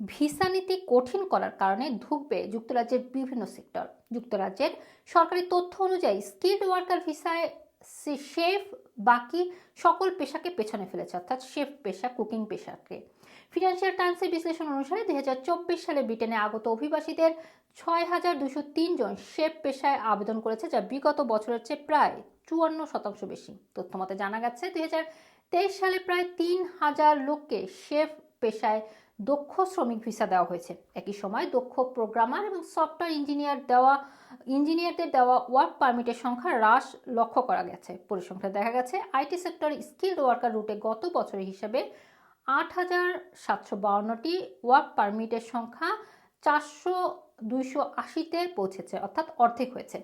Visa নীতি কঠিন করার কারণে ঢুকবে যুক্তরাজ্যের বিভিন্ন সেক্টর। যুক্তরাজ্যের সরকারি তথ্য অনুযায়ী স্কিল্ড ওয়ার্কার ভিসায় শেফ, বাকি সকল পেশাকে পেছনে ফেলেছে, অর্থাৎ শেফ পেশা, কুকিং পেশাকে। ফিনান্সিয়াল টাইমসের বিশ্লেষণ অনুসারে দুই সালে ব্রিটেনে আগত অভিবাসীদের ছয় হাজার দুশো তিন জন শেফ পেশায় আবেদন করেছে, যা বিগত বছরের চেয়ে প্রায় চুয়ান্ন শতাংশ বেশি। তথ্য মতে জানা গেছে, দুই তেইশ সালে প্রায় তিন হাজার লোককে শেফ পেশায় দক্ষ শ্রমিক ভিসা দেওয়া হয়েছে। একই সময় দক্ষ প্রোগ্রামার এবং সফটওয়্যার ইঞ্জিনিয়ার দেওয়া ইঞ্জিনিয়ারদের দেওয়া ওয়ার্ক পারমিটের সংখ্যা হ্রাস লক্ষ্য করা গেছে। পরিসংখ্যানে দেখা গেছে, আইটি সেক্টর স্কিল্ড ওয়ার্কার রুটে গত বছরের হিসাবে আট হাজার সাতশো বাউন্নটি ওয়ার্ক পারমিটের সংখ্যা চারশো দুইশো আশিতে পৌঁছেছে, অর্থাৎ অর্ধেক হয়েছে।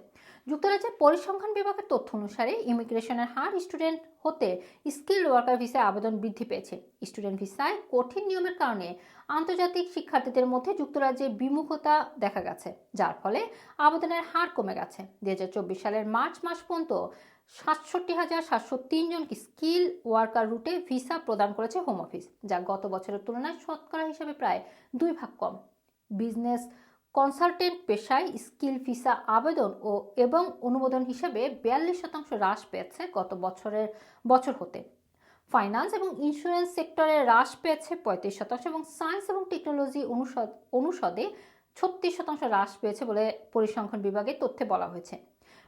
যুক্তরাজ্যের পরিসংখ্যান বিভাগের তথ্য অনুসারে ইমিগ্রেশনের হার স্টুডেন্ট হতে স্কিল্ড ওয়ার্কার ভিসায় আবেদন বৃদ্ধি পেয়েছে। স্টুডেন্ট ভিসায় কঠিন নিয়মের কারণে আন্তর্জাতিক শিক্ষার্থীদের মধ্যে যুক্তরাজ্যে বিমুখতা দেখা গেছে, যার ফলে আবেদনের হার কমে গেছে। দুই হাজার চব্বিশ সালের মার্চ মাস পর্যন্ত সাতষট্টি হাজার সাতশো তিন জনকে স্কিল ওয়ার্কার রুটে ভিসা প্রদান করেছে হোম অফিস, যা গত বছরের তুলনায় শতকরা হিসেবে প্রায় দুই ভাগ কম। বিজনেস কনসালটেন্ট পেশায় স্কিল ভিসা আবেদন ও এবং অনুমোদন হিসেবে বিয়াল্লিশ শতাংশ হ্রাস পেয়েছে গত বছরের, বছর হতে। ফাইন্যান্স এবং ইন্স্যুরেন্স সেক্টরে হ্রাস পেয়েছে পঁয়ত্রিশ শতাংশ এবং সায়েন্স এবং টেকনোলজি অনুষদ, অনুষদে ছত্রিশ শতাংশ হ্রাস পেয়েছে বলে পরিসংখ্যান বিভাগের তথ্যে বলা হয়েছে।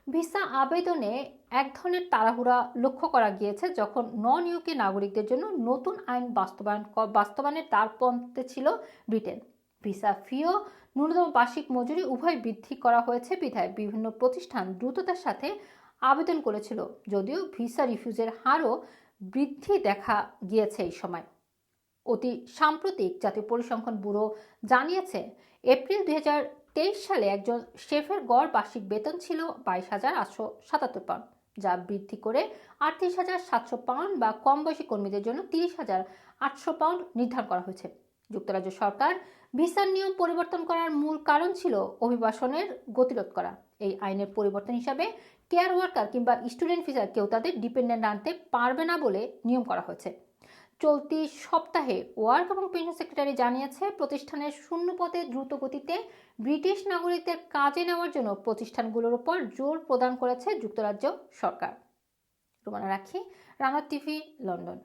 ভিসা আবেদনে এক ধরনের তাড়াহুড়া লক্ষ্য করা গিয়েছে যখন নন ইউকে নাগরিকদের জন্য নতুন আইন বাস্তবায়ন বাস্তবায়নের দ্বারপ্রান্তে ছিল ব্রিটেন। ভিসা ফিও ন্যূনতম বার্ষিক মজুরি উভয় বৃদ্ধি করা হয়েছে বিধায় বিভিন্ন প্রতিষ্ঠান দ্রুততার সাথে আবেদন করেছিল। যদিও ভিসা রিফিউজের হারও বৃদ্ধি দেখা গিয়েছে এই সময়। অতি সাম্প্রতিক জাতীয় পরিসংখ্যান ব্যুরো জানিয়েছে, এপ্রিল দুই তেইশ সালে একজন শেফের গড় বার্ষিক বেতন ছিল বাইশ হাজার আটশো সাতাত্তর পাউন্ড যা বৃদ্ধি করে আটত্রিশ হাজার সাতশো পাউন্ড বা কম বয়সী কর্মীদের জন্য তিরিশ হাজার আটশো পাউন্ড নির্ধারণ করা হয়েছে। যুক্তরাজ্য সরকার ভিসার নিয়ম পরিবর্তন করার মূল কারণ ছিল অভিবাসনের গতিরোধ করা। এই আইনের পরিবর্তন হিসাবে কেয়ার ওয়ার্কার কিংবা স্টুডেন্ট ভিসার কেউ তাদের ডিপেন্ডেন্ট আনতে পারবে না বলে নিয়ম করা হয়েছে। চলতি সপ্তাহে ওয়ার্ক এবং পেনশন সেক্রেটারি জানিয়েছে, প্রতিষ্ঠানের শূন্য পদে দ্রুত গতিতে ব্রিটিশ নাগরিকদের কাজে নেওয়ার জন্য প্রতিষ্ঠানগুলোর উপর জোর প্রদান করেছে যুক্তরাজ্য সরকার। রোমানা রাখি, রানা টিভি, লন্ডন।